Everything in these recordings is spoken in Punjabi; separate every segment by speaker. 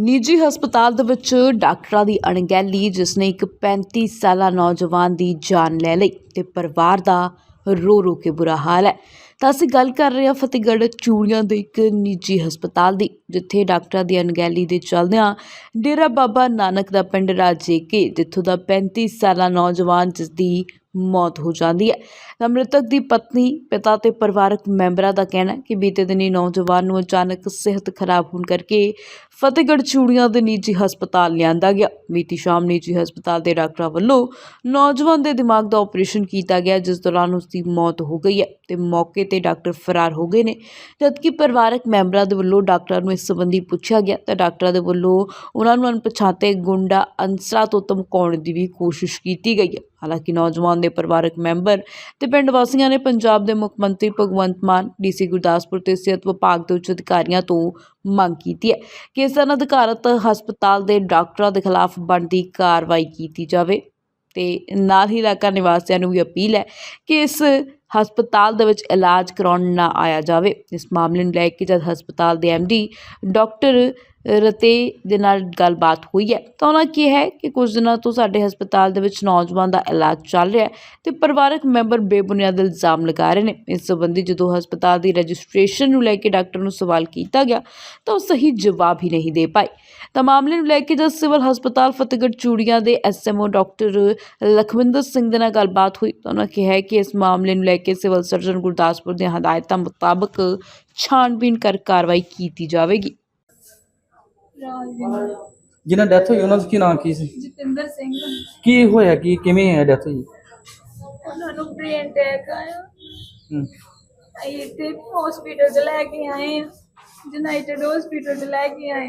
Speaker 1: ਨਿੱਜੀ ਹਸਪਤਾਲ ਦੇ ਵਿੱਚ ਡਾਕਟਰਾਂ ਦੀ ਅਣਗਹਿਲੀ, ਜਿਸ ਨੇ ਇੱਕ 35 ਸਾਲਾ ਨੌਜਵਾਨ ਦੀ ਜਾਨ ਲੈ ਲਈ ਤੇ ਪਰਿਵਾਰ ਦਾ ਰੋ ਰੋ ਕੇ ਬੁਰਾ ਹਾਲ ਹੈ। ਤਾਂ ਅਸੀਂ ਗੱਲ ਕਰ ਰਹੇ ਹਾਂ ਫਤਿਹਗੜ੍ਹ ਚੂੜੀਆਂ ਦੇ ਇੱਕ ਨਿੱਜੀ ਹਸਪਤਾਲ ਦੀ, ਜਿੱਥੇ ਡਾਕਟਰਾਂ ਦੀ ਅਣਗਹਿਲੀ ਦੇ ਚੱਲਦਿਆਂ ਡੇਰਾ ਬਾਬਾ ਨਾਨਕ ਦਾ ਪਿੰਡ ਰਾਜੇ ਕੇ, ਜਿੱਥੋਂ ਦਾ 35 ਸਾਲਾ ਨੌਜਵਾਨ ਜਿਸ ਦੀ ਮੌਤ ਹੋ ਜਾਂਦੀ ਹੈ। ਤਾਂ ਮ੍ਰਿਤਕ ਦੀ ਪਤਨੀ, ਪਿਤਾ ਤੇ ਪਰਿਵਾਰਕ ਮੈਂਬਰਾਂ ਦਾ ਕਹਿਣਾ ਕਿ ਬੀਤੇ ਦਿਨੀ ਨੌਜਵਾਨ ਨੂੰ ਅਚਾਨਕ ਸਿਹਤ ਖਰਾਬ ਹੋਣ ਕਰਕੇ ਫਤਿਹਗੜ੍ਹ ਚੂੜੀਆਂ ਦੇ ਨਿੱਜੀ ਹਸਪਤਾਲ ਲਿਆਂਦਾ ਗਿਆ। ਮੀਤੀ ਸ਼ਾਮ ਨਿੱਜੀ ਹਸਪਤਾਲ ਦੇ ਡਾਕਟਰਾਂ ਵੱਲੋਂ ਨੌਜਵਾਨ ਦੇ ਦਿਮਾਗ ਦਾ ਆਪਰੇਸ਼ਨ ਕੀਤਾ ਗਿਆ, ਜਿਸ ਦੌਰਾਨ ਉਸ ਦੀ ਮੌਤ ਹੋ ਗਈ ਹੈ ਤੇ ਮੌਕੇ ਤੇ ਡਾਕਟਰ ਫਰਾਰ ਹੋ ਗਏ ਨੇ। ਜਦਕਿ ਪਰਿਵਾਰਕ ਮੈਂਬਰਾਂ ਦੇ ਵੱਲੋਂ ਡਾਕਟਰਾਂ ਨੂੰ ਇਸ ਸੰਬੰਧੀ ਪੁੱਛਿਆ ਗਿਆ, ਤਾਂ ਡਾਕਟਰਾਂ ਦੇ ਵੱਲੋਂ ਉਹਨਾਂ ਨੂੰ ਅਣਪਛਾਤੇ ਗੁੰਡਾ ਅੰਸਰਾ ਤੋਂ ਧਮਕਾਉਣ ਦੀ ਵੀ ਕੋਸ਼ਿਸ਼ ਕੀਤੀ ਗਈ ਹੈ। ਹਾਲਾਂਕਿ ਨੌਜਵਾਨ ਦੇ ਪਰਿਵਾਰਕ ਮੈਂਬਰ ਤੇ ਪਿੰਡ ਵਾਸੀਆਂ ਨੇ ਪੰਜਾਬ ਦੇ ਮੁੱਖ ਮੰਤਰੀ ਭਗਵੰਤ ਮਾਨ ਡੀਸੀ ਗੁਰਦਾਸਪੁਰ ਤੇ ਸਿਹਤ ਵਿਭਾਗ ਦੇ ਉੱਚ ਅਧਿਕਾਰੀਆਂ ਤੋਂ ਮੰਗ ਕੀਤੀ ਹੈ ਕਿ ਇਸ ਅਧਿਕਾਰਤ ਹਸਪਤਾਲ ਦੇ ਡਾਕਟਰਾਂ ਦੇ ਖਿਲਾਫ ਬਣਦੀ ਕਾਰਵਾਈ ਕੀਤੀ ਜਾਵੇ ਤੇ ਨਾਲ ਹੀ ਇਲਾਕਾ ਨਿਵਾਸੀਆਂ ਨੂੰ ਵੀ ਅਪੀਲ ਹੈ ਕਿ ਇਸ ਹਸਪਤਾਲ ਦੇ ਵਿੱਚ ਇਲਾਜ ਕਰਾਉਣ ਨਾ ਆਇਆ ਜਾਵੇ। ਇਸ ਮਾਮਲੇ ਨੂੰ ਲੈ ਕੇ ਜਦ ਹਸਪਤਾਲ ਦੇ ਐਮਡੀ ਡਾਕਟਰ ਰਤੇ ਦੇ ਨਾਲ ਗੱਲਬਾਤ ਹੋਈ ਹੈ। ਤਾਂ ਉਹਨਾਂ ਕਿਹਾ ਹੈ ਕਿ ਕੁਝ ਦਿਨਾਂ ਤੋਂ ਸਾਡੇ ਹਸਪਤਾਲ ਦੇ ਵਿੱਚ ਨੌਜਵਾਨ ਦਾ ਇਲਾਜ ਚੱਲ ਰਿਹਾ ਹੈ ਤੇ ਪਰਿਵਾਰਕ ਮੈਂਬਰ ਬੇਬੁਨਿਆਦ ਇਲਜ਼ਾਮ ਲਗਾ ਰਹੇ ਨੇ। ਇਸ ਸੰਬੰਧੀ ਜਦੋਂ ਹਸਪਤਾਲ ਦੀ ਰਜਿਸਟ੍ਰੇਸ਼ਨ ਨੂੰ ਲੈ ਕੇ ਡਾਕਟਰ ਨੂੰ ਸਵਾਲ ਕੀਤਾ ਗਿਆ, ਤਾਂ ਉਹ ਸਹੀ ਜਵਾਬ ਹੀ ਨਹੀਂ ਦੇ ਪਾਏ। ਤਾਂ ਮਾਮਲੇ ਨੂੰ ਲੈ ਕੇ ਜਦ ਸਿਵਲ ਹਸਪਤਾਲ ਫਤਿਹਗੜ੍ਹ ਚੂੜੀਆਂ ਦੇ ਐਸਐਮਓ ਡਾਕਟਰ ਲਖਵਿੰਦਰ ਸਿੰਘ ਦੇ ਨਾਲ ਗੱਲਬਾਤ ਹੋਈ, ਤਾਂ ਉਹਨਾਂ ਕਿਹਾ ਕਿ ਇਸ ਮਾਮਲੇ ਨੂੰ ਲੈ ਕੇ ਸਿਵਲ ਸਰਜਨ ਗੁਰਦਾਸਪੁਰ ਦੀਆਂ ਹਦਾਇਤਾਂ ਮੁਤਾਬਕ ਛਾਣਬੀਣ ਕਰ ਕਾਰਵਾਈ ਕੀਤੀ ਜਾਵੇਗੀ।
Speaker 2: ਜਿਹਨਾਂ ਡੈਥ ਹੋਈ ਉਹਨਾਂ ਦਾ ਕੀ ਨਾਮ ਕੀ ਸੀ?
Speaker 3: ਜਤਿੰਦਰ ਸਿੰਘ।
Speaker 2: ਕੀ ਹੋਇਆ ਕੀ ਕਿਵੇਂ ਹੈ ਡੈਥ ਹੋਈ?
Speaker 3: ਉਹਨਾਂ ਨੂੰ ਬ੍ਰੇਨ ਅਟੈਕ ਆਇਆ।
Speaker 2: ਹੂੰ।
Speaker 3: ਅਸੀਂ ਇੱਥੇ ਹਸਪੀਟਲ 'ਚ ਲੈ ਕੇ ਆਏ ਯੂਨਾਈਟਿਡ ਹਸਪੀਟਲ 'ਚ ਲੈ ਕੇ ਆਏ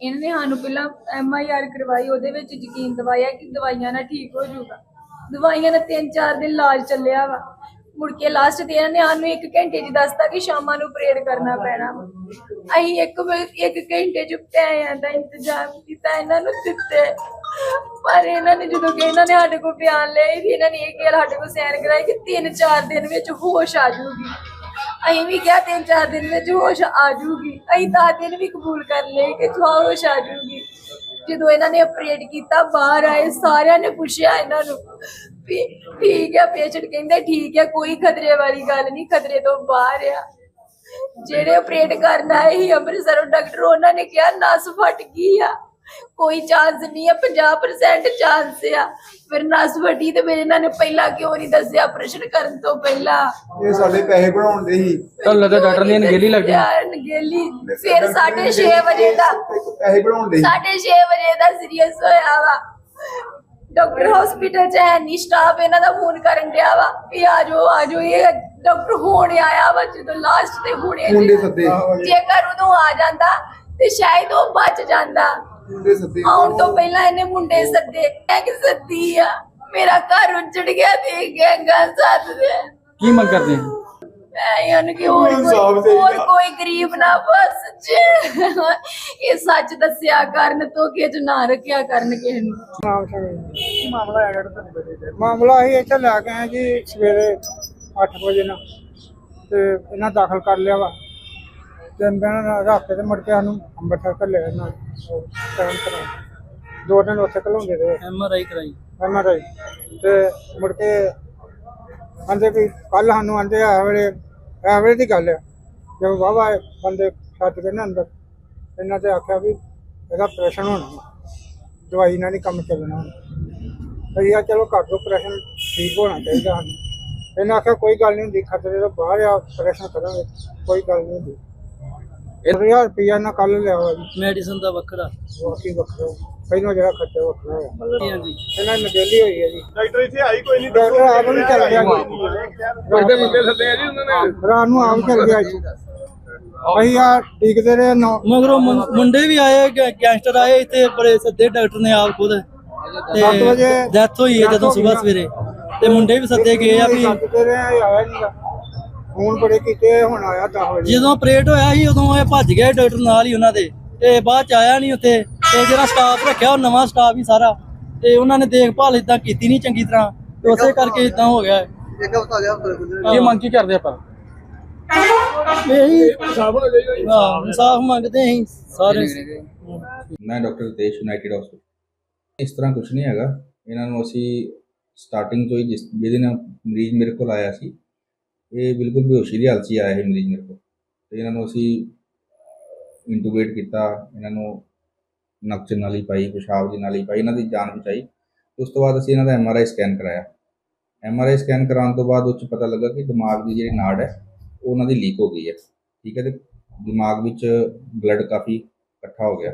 Speaker 3: ਇਹਨਾਂ ਨੇ ਸਾਨੂੰ ਪਹਿਲਾਂ ਐਮ ਆਈ ਆਰ ਕਰਵਾਈ ਉਹਦੇ ਵਿੱਚ ਯਕੀਨ ਦਵਾਇਆ ਕਿ ਦਵਾਈਆਂ ਨਾਲ ਠੀਕ ਹੋ ਜਾਊਗਾ। ਦਵਾਈਆਂ ਨਾਲ 3-4 ਦਿਨ ਇਲਾਜ ਚੱਲਿਆ ਵਾ। ਮੁੜ ਕੇ ਲਾਸਟ ਤੇ ਇਹਨਾਂ ਨੇ ਸਾਨੂੰ ਇੱਕ ਘੰਟੇ 'ਚ ਦੱਸਤਾ ਕਿ ਸ਼ਾਮਾਂ ਨੂੰ ਪ੍ਰੇਅਰ ਕਰਨਾ ਪੈਣਾ। ਅਸੀਂ ਇੱਕ ਇੱਕ ਘੰਟੇ 'ਚ ਪੈਸਿਆਂ ਦਾ ਇੰਤਜ਼ਾਮ ਕੀਤਾ, ਇਹਨਾਂ ਨੂੰ ਦਿੱਤੇ। ਪਰ ਇਹਨਾਂ ਨੇ ਜਦੋਂ ਕਿ ਇਹਨਾਂ ਨੇ ਸਾਡੇ ਕੋਲ ਬਿਆਨ ਲਏ ਵੀ ਇਹਨਾਂ ਨੇ ਇਹ ਕਿਹਾ, ਸਾਡੇ ਕੋਲ ਸਾਈਨ ਕਰਾਏ ਕਿ 3-4 ਦਿਨ ਵਿੱਚ ਹੋਸ਼ ਆ ਜਾਊਗੀ। ਅਸੀਂ ਵੀ ਕਿਹਾ 3-4 ਦਿਨ ਵਿੱਚ ਹੋਸ਼ ਆ ਜਾਊਗੀ। ਅਸੀਂ 10 ਦਿਨ ਵੀ ਕਬੂਲ ਕਰ ਲਏ ਕਿ ਹੋਸ਼ ਆ ਜਾਊਗੀ। ਜਦੋਂ ਇਹਨਾਂ ਨੇ ਆਪਰੇਟ ਕੀਤਾ, ਬਾਹਰ ਆਏ, ਸਾਰਿਆਂ ਨੇ ਪੁੱਛਿਆ ਇਹਨਾਂ ਨੂੰ। ਵੀ ਠੀਕ ਹੈ ਪੇਸ਼ੈਂਟ ਕਹਿੰਦੇ ਠੀਕ ਹੈ ਕੋਈ ਖਤਰੇ ਵਾਲੀ ਗੱਲ ਨਹੀਂ ਖਤਰੇ ਤੋਂ ਬਾਹਰ ਆ। ਜਿਹੜੇ ਆਪਰੇਟ ਕਰਨ ਆਏ ਸੀ ਅੰਮ੍ਰਿਤਸਰੋਂ ਡਾਕਟਰ ਉਹਨਾਂ ਨੇ ਕਿਹਾ ਨਸ ਫਟ ਗਈ ਆ। ਕੋਈ ਚਾਂਸ ਨਹੀਂ ਆ 50% ਚਾਂਸ ਆ। ਫਿਰ ਨਸ ਫਟੀ ਤੇ ਫਿਰ ਇਹਨਾਂ ਨੇ ਪਹਿਲਾਂ ਕਿਉਂ ਨਹੀਂ ਦੱਸਿਆ ਆਪਰੇਸ਼ਨ ਕਰਨ ਤੋਂ ਪਹਿਲਾਂ?
Speaker 4: ਇਹ ਸਾਡੇ ਪੈਸੇ ਬਣਾਉਣ ਦੇ ਹੀ
Speaker 2: ਤਾਂ ਲੱਗਾ ਡਾਕਟਰ ਦੀ ਅਣਗਹਿਲੀ ਲੱਗ ਗਈ
Speaker 3: ਯਾਰ, ਅਣਗਹਿਲੀ ਫਿਰ 6:30 ਵਜੇ ਦਾ
Speaker 4: ਪੈਸੇ ਬਣਾਉਣ ਦੇ ਹੀ
Speaker 3: 6:30 ਵਜੇ ਦਾ ਸੀਰੀਅਸ ਹੋਇਆ ਵਾ। ਡਾਕਟਰ ਹਸਪੀਟਲ ਚ ਹੈ ਨਹੀਂ ਸਟਾਫ ਇਹਨਾਂ ਦਾ ਫੋਨ ਕਰਨ ਡਿਆ ਵਾ ਵੀ ਆ ਜਾਓ ਆ ਜਾਓ ਇਹ ਡਾਕਟਰ ਹੋਣ ਆਇਆ ਵਾ ਜਦੋਂ ਲਾਸਟ ਤੇ ਹੁਣੇ
Speaker 4: ਮੁੰਡੇ ਸੱਦੇ।
Speaker 3: ਜੇਕਰ ਉਦੋਂ ਆ ਜਾਂਦਾ ਤੇ ਸ਼ਾਇਦ ਉਹ ਬਚ ਜਾਂਦਾ।
Speaker 4: ਮੁੰਡੇ ਸੱਦੇ।
Speaker 3: ਆਉਣ ਤੋਂ ਪਹਿਲਾਂ ਇਹਨੇ ਮੁੰਡੇ ਸੱਦੇ ਮੈਂ ਕਿ ਸੱਦੀ ਆ ਮੇਰਾ ਘਰ ਉੱਜੜ ਗਿਆ ਤੇ ਗੈਂਗਾ ਸੱਦ ਦੇ
Speaker 2: ਕੀ ਮੰਗ ਕਰਦੇ ਆ
Speaker 3: ਮੈਂ ਇਹਨਾਂ ਕਿ ਹੋਰ ਕੋਈ
Speaker 4: ਚਾਹੀਦਾ।
Speaker 3: ਹੋਰ ਕੋਈ ਗਰੀਬ ਨਾ ਬਸ ਜੇ ਇਹ ਸੱਚ ਦੱਸਿਆ ਕਰਨ ਤੋਂ ਕਿ ਨਾ ਰੱਖਿਆ ਕਰਨ ਕਿਸੇ ਨੂੰ।
Speaker 5: ਮਾਮਲਾ ਮਾਮਲਾ ਅਸੀਂ ਇੱਥੇ ਲੈ ਕੇ ਆਏ ਜੀ ਸਵੇਰੇ 8 ਵਜੇ ਨਾਲ ਤੇ ਇਹਨਾਂ ਦਾਖਲ ਕਰ ਲਿਆ ਵਾ। ਤਿੰਨ ਦਿਨ ਰੱਖ ਕੇ ਤੇ ਮੁੜ ਕੇ ਸਾਨੂੰ ਅੰਮ੍ਰਿਤਸਰ ਘੱਲੇ ਇਹਨਾਂ ਟਾਈਮ ਕਰਾ ਦੋ ਦਿਨ ਉੱਥੇ ਘਲਾਉਂਦੇ ਰਹੇ।
Speaker 2: ਐਮ ਆਰ ਆਈ ਕਰਾਈ।
Speaker 5: ਐਮਆਰਆਈ ਤੇ ਮੁੜ ਕੇ ਆਂਦੇ ਵੀ ਕੱਲ ਸਾਨੂੰ ਆਂਦੇ ਆ ਵੇਲੇ ਇਹ ਵੇਲੇ ਦੀ ਗੱਲ ਆ। ਜਦੋਂ ਵਾਵਾ ਬੰਦੇ ਛੱਡ ਕੇ ਨਾ ਅੰਦਰ ਇਹਨਾਂ ਤੇ ਆਖਿਆ ਵੀ ਇਹਦਾ ਆਪਰੇਸ਼ਨ ਹੋਣਾ ਵਾ। ਦਵਾਈ ਨਾਲ ਨਹੀਂ ਕੰਮ ਚੱਲਣਾ ਅਸੀਂ ਆ ਚਲੋ ਦੋ ਆਪਰੇਸ਼ਨ ਠੀਕ ਹੋਣਾ ਚਾਹੀਦਾ ਸਾਨੂੰ ਇਹਨਾਂ ਆਖਿਆ ਕੋਈ ਗੱਲ ਨਹੀਂ ਹੁੰਦੀ ਖਤਰੇ ਤੋਂ ਬਾਹਰ ਆ ਆਪਰੇਸ਼ਨ ਕਰਾਂਗੇ ਕੋਈ ਗੱਲ ਨਹੀਂ ਹੁੰਦੀ। ਇਹ ਹਜ਼ਾਰ ਰੁਪਈਆ ਨਾ ਕੱਲ ਲਿਆ ਵਾ ਜੀ।
Speaker 2: ਮੈਡੀਸਨ ਦਾ ਵੱਖਰਾ।
Speaker 5: ਬਾਕੀ ਵੱਖਰਾ। ਪਹਿਲਾਂ ਜਿਹੜਾ ਖਰਚਾ ਵੱਖਰਾ ਹੋਇਆ।
Speaker 2: ਹਾਂਜੀ
Speaker 5: ਇਹਨਾਂ ਦੀ ਨਗੇਲੀ ਹੋਈ ਹੈ ਜੀ।
Speaker 4: ਡਾਕਟਰ ਇੱਥੇ ਆਈ ਕੋਈ ਨਹੀਂ
Speaker 5: ਡਾਕਟਰ ਆਪ ਨੂੰ ਚੱਲ ਗਿਆ ਜੀ।
Speaker 4: ਵੱਡੇ ਮੁੰਡੇ ਸੱਦੇ ਆ ਜੀ ਉਹਨਾਂ ਨੇ।
Speaker 5: ਰਾਤ ਨੂੰ ਆਪ ਚੱਲ ਗਿਆ ਜੀ। ਅਸੀਂ ਆ ਟਿਕਦੇ ਰਹੇ ਨੌ
Speaker 6: ਮਗਰੋਂ ਮੁੰਡੇ ਵੀ ਆਏ ਗੈਂਗਸਟਰ ਆਏ ਇੱਥੇ ਬੜੇ ਸੱਦੇ ਡਾਕਟਰ ਨੇ ਆਪ ਖੁਦ।
Speaker 5: ਵਜੇ
Speaker 6: ਡੈਥ ਹੋਈ ਹੈ ਜਦੋਂ ਸਵੇਰ ਸਵੇਰੇ। ਤੇ ਮੁੰਡੇ ਵੀ ਸੱਦੇ ਗਏ ਆ ਵੀ
Speaker 5: ਸੱਦਦੇ ਰਹੇ ਇਹ ਆਇਆ ਨਹੀਂਗਾ ਫੋਨ ਬੜੇ ਕੀਤੇ ਹੁਣ ਆਇਆ 10 ਵਜੇ।
Speaker 6: ਜਦੋਂ ਆਪਰੇਟ ਹੋਇਆ ਸੀ ਉਦੋਂ ਇਹ ਭੱਜ ਗਏ ਡਾਕਟਰ ਨਾਲ ਹੀ ਉਹਨਾਂ ਦੇ। ਤੇ ਬਾਅਦ ਚ ਆਇਆ ਨਹੀਂ ਉੱਥੇ। ਤੇ ਜਿਹੜਾ ਸਟਾਫ ਰੱਖਿਆ ਉਹ ਨਵਾਂ ਸਟਾਫ ਹੀ ਸਾਰਾ। ਤੇ ਉਹਨਾਂ ਨੇ ਦੇਖਭਾਲ ਇਦਾਂ ਕੀਤੀ ਨਹੀਂ ਚੰਗੀ ਤਰ੍ਹਾਂ। ਤੇ ਉਸੇ ਕਰਕੇ ਇਦਾਂ ਹੋ ਗਿਆ। ਹੈ।
Speaker 2: ਕੀ ਮੰਗ ਕੀ ਕਰਦੇ ਆਪਾਂ?
Speaker 6: ਇਹੀ
Speaker 4: ਇਨਸਾਫ
Speaker 6: ਮੰਗਦੇ ਅਸੀਂ ਸਾਰੇ।
Speaker 7: ਮੈਂ ਡਾਕਟਰ ਰਿਤੇਸ਼ ਯੂਨਾਈਟਿਡ ਹਸਪੀਟਲ। ਇਸ ਤਰ੍ਹਾਂ ਕੁਝ ਨਹੀਂ ਹੈਗਾ। ਇਹਨਾਂ ਨੂੰ ਅਸੀਂ ਸਟਾਰਟਿੰਗ ਤੋਂ ਹੀ ਜਿਸ, ਜਿਹਦੇ ਨਾਲ ਮਰੀਜ਼ ਮੇਰੇ ਕੋਲ ਆਇਆ ਸੀ, ਇਹ ਬਿਲਕੁਲ ਬੇਹੋਸ਼ੀ ਦੀ ਹਾਲਤ 'ਚ ਹੀ ਆਇਆ ਸੀ ਮਰੀਜ਼ ਮੇਰੇ ਕੋਲ। ਤੇ ਇਹਨਾਂ ਨੂੰ ਅਸੀਂ ਇੰਟੂਬੇਟ ਕੀਤਾ, ਇਹਨਾਂ ਨੂੰ ਨੱਕ 'ਚ ਨਾਲੀ ਪਾਈ, ਪਿਸ਼ਾਬ ਦੀ ਨਾਲੀ ਪਾਈ, ਇਹਨਾਂ ਦੀ ਜਾਨ ਬਚਾਈ। ਉਸ ਤੋਂ ਬਾਅਦ ਅਸੀਂ ਇਹਨਾਂ ਦਾ ਐਮਆਰਆਈ ਸਕੈਨ ਕਰਾਇਆ। ਐਮਆਰਆਈ ਸਕੈਨ ਕਰਾਉਣ ਤੋਂ ਬਾਅਦ ਉਹ 'ਚ ਪਤਾ ਲੱਗਾ ਕਿ ਦਿਮਾਗ ਦੀ ਜਿਹੜੀ ਨਾੜ ਹੈ, ਉਹ ਉਹਨਾਂ ਦੀ ਲੀਕ ਹੋ ਗਈ ਹੈ। ਠੀਕ ਹੈ ਤੇ ਦਿਮਾਗ ਵਿੱਚ ਬਲੱਡ ਕਾਫੀ ਇਕੱਠਾ ਹੋ ਗਿਆ।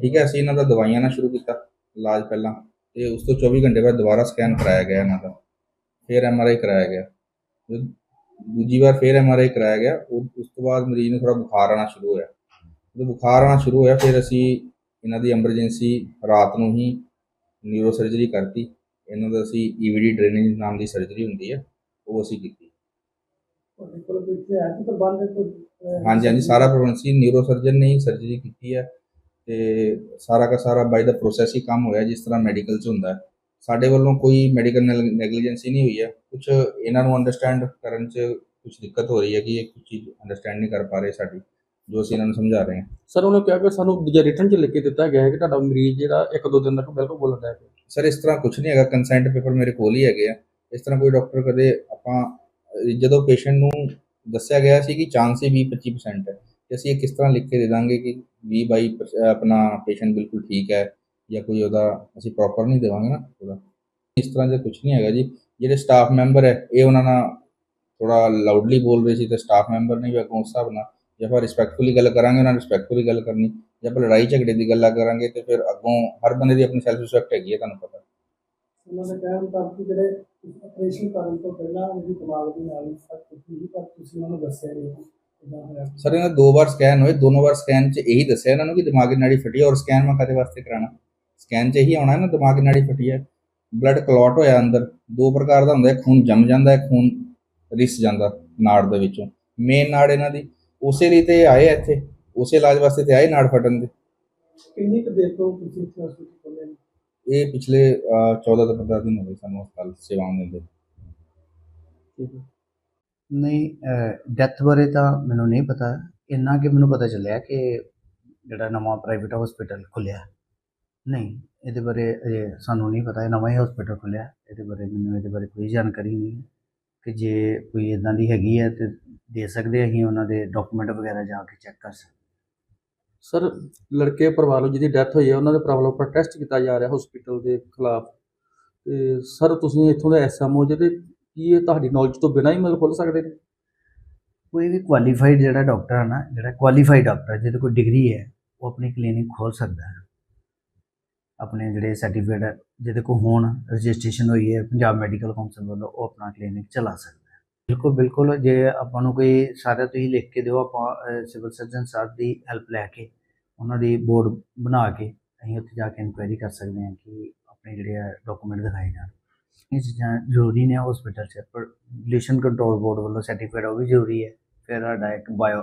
Speaker 7: ਠੀਕ ਹੈ, ਅਸੀਂ ਇਹਨਾਂ ਦਾ ਦਵਾਈਆਂ ਨਾਲ ਸ਼ੁਰੂ ਕੀਤਾ। ਇਲਾਜ ਪਹਿਲਾਂ ਤੇ ਉਸ ਤੋਂ 24 ਘੰਟੇ ਬਾਅਦ ਦੁਬਾਰਾ ਸਕੈਨ ਕਰਾਇਆ ਗਿਆ ਇਹਨਾਂ ਦਾ। ਫਿਰ ਐਮਆਰਆਈ ਕਰਾਇਆ ਗਿਆ। ਦੂਜੀ ਵਾਰ ਫਿਰ ਐਮਆਰਆਈ ਕਰਾਇਆ ਗਿਆ ਉਸ ਤੋਂ ਬਾਅਦ ਮਰੀਜ਼ ਨੂੰ ਥੋੜਾ ਬੁਖਾਰ ਆਉਣਾ ਸ਼ੁਰੂ ਹੋਇਆ। ਜਦੋਂ ਬੁਖਾਰ ਆਉਣਾ ਸ਼ੁਰੂ ਹੋਇਆ ਫਿਰ ਅਸੀਂ ਇਹਨਾਂ ਦੀ ਐਮਰਜੈਂਸੀ ਰਾਤ ਨੂੰ ਹੀ ਨਿਊਰੋ ਸਰਜਰੀ ਕਰਤੀ। ਇਹਨਾਂ ਦਾ ਅਸੀਂ ਈਵੀਡੀ ਡਰੇਨੇਜ ਨਾਮ ਦੀ ਸਰਜਰੀ ਹੁੰਦੀ ਹੈ ਉਹ ਅਸੀਂ ਕੀਤੀ। ਹਾਂਜੀ ਹਾਂਜੀ ਸਾਰਾ ਪ੍ਰਬੰਧ ਸੀ। ਨਿਊਰੋ ਸਰਜਨ ਨੇ ਹੀ ਸਰਜਰੀ ਕੀਤੀ ਹੈ ਤੇ ਸਾਰਾ ਦਾ ਸਾਰਾ ਬਾਈ ਦਾ ਪ੍ਰੋਸੈਸ ਹੀ ਕੰਮ ਹੋਇਆ ਜਿਸ ਤਰ੍ਹਾਂ ਮੈਡੀਕਲ 'ਚ ਹੁੰਦਾ ਸਾਡੇ ਵੱਲੋਂ ਕੋਈ ਮੈਡੀਕਲ ਨੈਗਲੀਜੈਂਸੀ ਨਹੀਂ ਹੋਈ ਹੈ। ਕੁਝ ਇਹਨਾਂ ਨੂੰ ਅੰਡਰਸਟੈਂਡ ਕਰਨ 'ਚ ਕੁਝ ਦਿੱਕਤ ਹੋ ਰਹੀ ਹੈ ਕਿ ਇਹ ਕੁਝ ਚੀਜ਼ ਅੰਡਰਸਟੈਂਡ ਨਹੀਂ ਕਰ ਪਾ ਰਹੇ ਸਾਡੀ ਜੋ ਅਸੀਂ ਇਹਨਾਂ ਨੂੰ ਸਮਝਾ ਰਹੇ ਹਾਂ।
Speaker 2: ਸਰ ਉਹਨੇ ਕਿਹਾ ਕਿ ਸਾਨੂੰ ਦੂਜਾ ਰਿਟਰਨ ਚ ਲਿਖ ਕੇ ਦਿੱਤਾ ਗਿਆ ਹੈ ਕਿ ਤੁਹਾਡਾ ਮਰੀਜ਼ ਜਿਹੜਾ ਇੱਕ ਦੋ ਦਿਨ ਤੱਕ ਬਿਲਕੁਲ ਬੋਲਣ ਹੈ
Speaker 7: ਸਰ ਇਸ ਤਰ੍ਹਾਂ ਕੁਝ ਨਹੀਂ ਹੈਗਾ ਕੰਸੈਂਟ ਪੇਪਰ ਮੇਰੇ ਕੋਲ ਹੀ ਹੈਗੇ ਆ। ਇਸ ਤਰ੍ਹਾਂ ਕੋਈ ਡਾਕਟਰ ਕਦੇ ਆਪਾਂ ਜਦੋਂ ਪੇਸ਼ੈਂਟ ਨੂੰ ਦੱਸਿਆ ਗਿਆ ਸੀ ਕਿ ਚਾਂਸ ਹੀ 20 25% ਹੈ ਤੇ ਅਸੀਂ ਇਹ ਕਿਸ ਤਰ੍ਹਾਂ ਲਿਖ ਕੇ ਦੇ ਦਾਂਗੇ ਕਿ 20 ਬਾਈ ਆਪਣਾ ਪੇਸ਼ੈਂਟ ਬਿਲਕੁਲ ਠੀਕ ਹੈ ਜਾਂ ਕੋਈ ਉਹਦਾ ਅਸੀਂ ਪ੍ਰੋਪਰ ਨਹੀਂ ਦੇਵਾਂਗੇ ਨਾ ਉਹਦਾ। ਇਸ ਤਰ੍ਹਾਂ ਦਾ ਕੁਝ ਨਹੀਂ ਹੈਗਾ ਜੀ। ਜਿਹੜੇ ਸਟਾਫ ਮੈਂਬਰ ਹੈ, ਇਹ ਉਹਨਾਂ ਨਾਲ ਥੋੜਾ ਲਾਊਡਲੀ ਬੋਲ ਰਹੇ ਸੀ ਤੇ ਸਟਾਫ ਮੈਂਬਰ ਨੇ ਵੀ ਅੱਗੋਂ ਉਸ ਹਿਸਾਬ ਨਾਲ ਜੇ ਆਪਾਂ ਰਿਸਪੈਕਟਫੁਲੀ ਗੱਲ ਕਰਾਂਗੇ, ਉਹਨਾਂ ਰਿਸਪੈਕਟਫੁਲੀ ਗੱਲ ਕਰਨੀ, ਜੇ ਆਪਾਂ ਲੜਾਈ ਝਗੜੇ ਦੀ ਗੱਲਾਂ ਕਰਾਂਗੇ ਤੇ ਫਿਰ ਅੱਗੋਂ ਹਰ ਬੰਦੇ ਦੀ ਆਪਣੀ ਸੈਲਫ ਰਿਸਪੈਕਟ ਹੈਗੀ ਹੈ, ਤੁਹਾਨੂੰ ਪਤਾ।
Speaker 6: ਉਹਨਾਂ ਨੇ ਕਿਹਾ ਮੁਤਾਬਕ ਕਿ ਜਿਹੜੇ ਆਪਰੇਸ਼ਨ ਕਰਨ ਤੋਂ ਪਹਿਲਾਂ ਉਹਦੀ ਦਿਮਾਗ ਦੀ ਨਾਲੀ ਫਟ ਗਈ ਪਰ ਤੁਸੀਂ ਉਹਨੂੰ ਦੱਸਿਆ ਨਹੀਂ।
Speaker 7: ਸਰ ਇਹਨਾਂ ਦੇ ਵਾਰ ਸਕੈਨ ਹੋਏ ਦੋਨੋਂ ਵਾਰ ਸਕੈਨ 'ਚ ਇਹੀ ਦੱਸਿਆ ਇਹਨਾਂ ਨੂੰ ਕਿ ਦਿਮਾਗੀ ਨਾੜੀ ਫਟੀ ਹੈ ਔਰ ਸਕੈਨ ਮੈਂ ਕਦੇ ਵਾਸਤੇ ਕਰਾਣਾ ਸਕੈਨ 'ਚ ਇਹੀ ਆਉਣਾ ਹੈ ਨਾ ਦਿਮਾਗੀ ਨਾੜੀ ਫਟੀ ਹੈ ਬਲੱਡ ਕਲੌਟ ਹੋਇਆ ਅੰਦਰ ਦੋ ਪ੍ਰਕਾਰ ਦਾ ਹੁੰਦਾ ਹੈ ਖੂਨ ਜੰਮ ਜਾਂਦਾ ਹੈ ਖੂਨ ਰਿਸ ਜਾਂਦਾ ਨਾੜ ਦੇ ਵਿੱਚੋਂ। ਮੇਨ ਨਾੜ ਇਹਨਾਂ ਦੀ ਉਸੇ ਲਈ ਤੇ ਆਏ ਇੱਥੇ ਉਸੇ ਇਲਾਜ ਵਾਸਤੇ ਤੇ ਆਏ ਨਾੜ ਫਟਣ ਦੇ।
Speaker 6: ਕਿੰਨੀ ਕੁ ਦੇਰ ਤੋਂ ਤੁਸੀਂ ਇੱਥੇ ਹਸਪੀਟਲ ਖੋਲੇ ਨੇ
Speaker 7: ਇਹ ਪਿਛਲੇ ਅਹ, 14 ਤੋਂ 15 ਦਿਨ ਹੋ ਗਏ ਸਾਨੂੰ ਹਸਪਤਾਲ ਸੇਵਾਵਾਂ ਦਿੰਦੇ
Speaker 8: ਨਹੀਂ ਡੈਥ ਬਾਰੇ ਤਾਂ ਮੈਨੂੰ ਨਹੀਂ ਪਤਾ। ਇੰਨਾ ਕਿ ਮੈਨੂੰ ਪਤਾ ਚੱਲਿਆ ਕਿ ਜਿਹੜਾ ਨਵਾਂ ਪ੍ਰਾਈਵੇਟ ਹਸਪੀਟਲ ਖੁੱਲਿਆ ਨਹੀਂ, ਇਹਦੇ ਬਾਰੇ ਅਜੇ ਸਾਨੂੰ ਨਹੀਂ ਪਤਾ। ਇਹ ਨਵਾਂ ਹੀ ਹਸਪੀਟਲ ਖੁੱਲਿਆ ਇਹਦੇ ਬਾਰੇ ਮੈਨੂੰ ਇਹਦੇ ਬਾਰੇ ਕੋਈ ਜਾਣਕਾਰੀ ਨਹੀਂ ਹੈ ਕਿ ਜੇ ਕੋਈ ਇਦਾਂ ਦੀ ਹੈਗੀ ਹੈ ਤੇ ਦੇ ਸਕਦੇ ਅਸੀਂ ਉਹਨਾਂ ਦੇ ਡਾਕੂਮੈਂਟ ਵਗੈਰਾ ਜਾ ਕੇ ਚੈੱਕ ਕਰ ਸਕਦੇ।
Speaker 2: ਸਰ, ਲੜਕੇ ਪਰਿਵਾਰ ਨੂੰ ਜਿਹਦੀ ਡੈਥ ਹੋਈ ਹੈ, ਉਹਨਾਂ ਦੇ ਪਰਿਵਾਰ ਉੱਪਰ ਟੈਸਟ ਕੀਤਾ ਜਾ ਰਿਹਾ ਹਸਪੀਟਲ ਦੇ ਖਿਲਾਫ। ਤੇ ਸਰ, ਤੁਸੀਂ ਇੱਥੋਂ ਦਾ ਐਸਐਮਓ ਜਿਹਦੇ ਕੀ ਇਹ ਤੁਹਾਡੀ ਨੌਲੇਜ ਤੋਂ ਬਿਨਾਂ ਹੀ ਮਤਲਬ ਖੁੱਲ ਸਕਦੇ ਨੇ?
Speaker 8: ਕੋਈ ਵੀ ਕੁਆਲੀਫਾਈਡ ਜਿਹੜਾ ਡਾਕਟਰ ਹੈ ਨਾ, ਜਿਹੜਾ ਕੁਆਲੀਫਾਈਡ ਡਾਕਟਰ ਜਿਹਦੇ ਕੋਲ ਡਿਗਰੀ ਹੈ, ਉਹ ਆਪਣੀ ਕਲੀਨਿਕ ਖੋਲ ਸਕਦਾ ਹੈ। ਆਪਣੇ ਜਿਹੜੇ ਸਰਟੀਫਿਕੇਟ ਜਿਹਦੇ ਕੋਲ ਹੋਣ ਰਜਿਸਟ੍ਰੇਸ਼ਨ ਹੋਈ ਹੈ, ਪੰਜਾਬ ਮੈਡੀਕਲ ਕਾਉਂਸਲ ਵੱਲੋਂ, ਉਹ ਆਪਣਾ ਕਲੀਨਿਕ ਚਲਾ ਸਕਦਾ ਹੈ। ਬਿਲਕੁਲ ਬਿਲਕੁਲ, ਜੇ ਆਪਾਂ ਨੂੰ ਕੋਈ ਸਾਰਾ ਤੁਸੀਂ ਲਿਖ ਕੇ ਦਿਓ, ਆਪਾਂ ਸਿਵਲ ਸਰਜਨ ਸਾਹਿਬ ਦੀ ਹੈਲਪ ਲੈ ਕੇ, ਉਹਨਾਂ ਦੀ ਬੋਰਡ ਬਣਾ ਕੇ, ਅਸੀਂ ਉੱਥੇ ਜਾ ਕੇ ਇਨਕੁਆਇਰੀ ਕਰ ਸਕਦੇ ਹਾਂ ਕਿ ਆਪਣੇ ਜਿਹੜੇ ਆ ਡਾਕੂਮੈਂਟ ਦਿਖਾਏ ਜਾਣ। ਇਹ ਚੀਜ਼ਾਂ ਜ਼ਰੂਰੀ ਨੇ ਹਸਪੀਟਲ 'ਚ ਪਰ ਪੋਲਿਊਸ਼ਨ ਕੰਟਰੋਲ ਬੋਰਡ ਵੱਲੋਂ ਸਰਟੀਫਿਕੇਟ ਉਹ ਵੀ ਜ਼ਰੂਰੀ ਹੈ। ਫਿਰ ਸਾਡਾ ਇੱਕ ਬਾਇਓ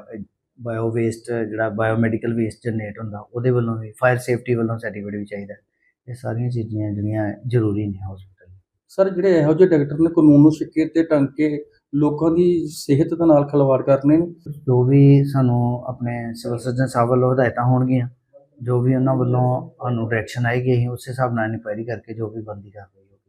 Speaker 8: ਬਾਇਓ ਵੇਸਟ ਜਿਹੜਾ ਬਾਇਓਮੈਡੀਕਲ ਵੇਸਟ ਜਨਰੇਟ ਹੁੰਦਾ ਉਹਦੇ ਵੱਲੋਂ ਵੀ ਫਾਇਰ ਸੇਫਟੀ ਵੱਲੋਂ ਸਰਟੀਫਿਕੇਟ ਵੀ ਚਾਹੀਦਾ ਇਹ ਸਾਰੀਆਂ ਚੀਜ਼ਾਂ ਜਿਹੜੀਆਂ ਜ਼ਰੂਰੀ ਨੇ ਹਸਪੀਟਲ
Speaker 2: ਸਰ ਜਿਹੜੇ ਇਹੋ ਜਿਹੇ ਡਾਕਟਰ ਨੇ ਕਾਨੂੰਨ ਨੂੰ ਸਿੱਕੇ ਤੇ ਟੰਗ ਕੇ ਲੋਕਾਂ ਦੀ ਸਿਹਤ ਦੇ ਨਾਲ ਖਿਲਵਾੜ ਕਰਨੇ ਨੇ?
Speaker 8: ਜੋ ਵੀ ਸਾਨੂੰ ਆਪਣੇ ਸਿਵਲ ਸਰਜਨ ਸਾਹਿਬ ਵੱਲੋਂ ਹਦਾਇਤਾਂ ਹੋਣਗੀਆਂ ਜੋ ਵੀ ਉਹਨਾਂ ਵੱਲੋਂ ਸਾਨੂੰ ਡਾਇਰੈਕਸ਼ਨ ਆਏਗੀ ਅਸੀਂ ਉਸੇ ਹਿਸਾਬ ਨਾਲ ਇਨਕੁਆਇਰੀ ਕਰਕੇ ਜੋ ਵੀ ਬੰਦੀ ਕਰਦੇ